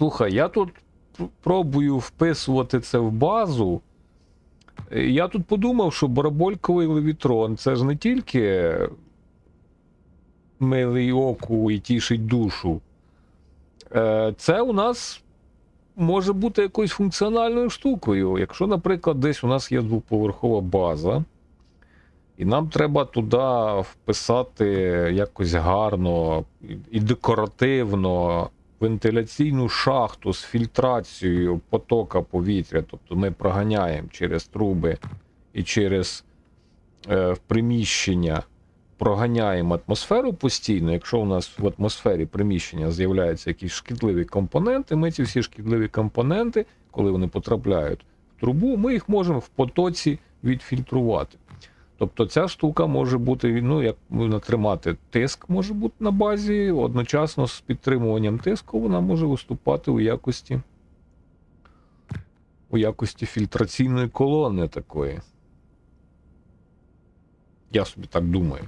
Слухай, я тут пр- пробую вписувати це в базу. Е, Я тут подумав, що барабольковий левітрон це ж не тільки милий оку і тішить душу. Е, Це у нас може бути якоюсь функціональною штукою. Якщо, наприклад, десь у нас є двоповерхова база, і нам треба туди вписати якось гарно і декоративно вентиляційну шахту з фільтрацією потока повітря. Тобто ми проганяємо через труби і через е, приміщення, проганяємо атмосферу постійно. Якщо у нас в атмосфері приміщення з'являються якісь шкідливі компоненти, ми ці всі шкідливі компоненти, коли вони потрапляють в трубу, ми їх можемо в потоці відфільтрувати. Тобто ця штука може бути, ну, як тримати тиск, може бути на базі, одночасно з підтримуванням тиску вона може виступати у якості у якості фільтраційної колони такої. Я собі так думаю.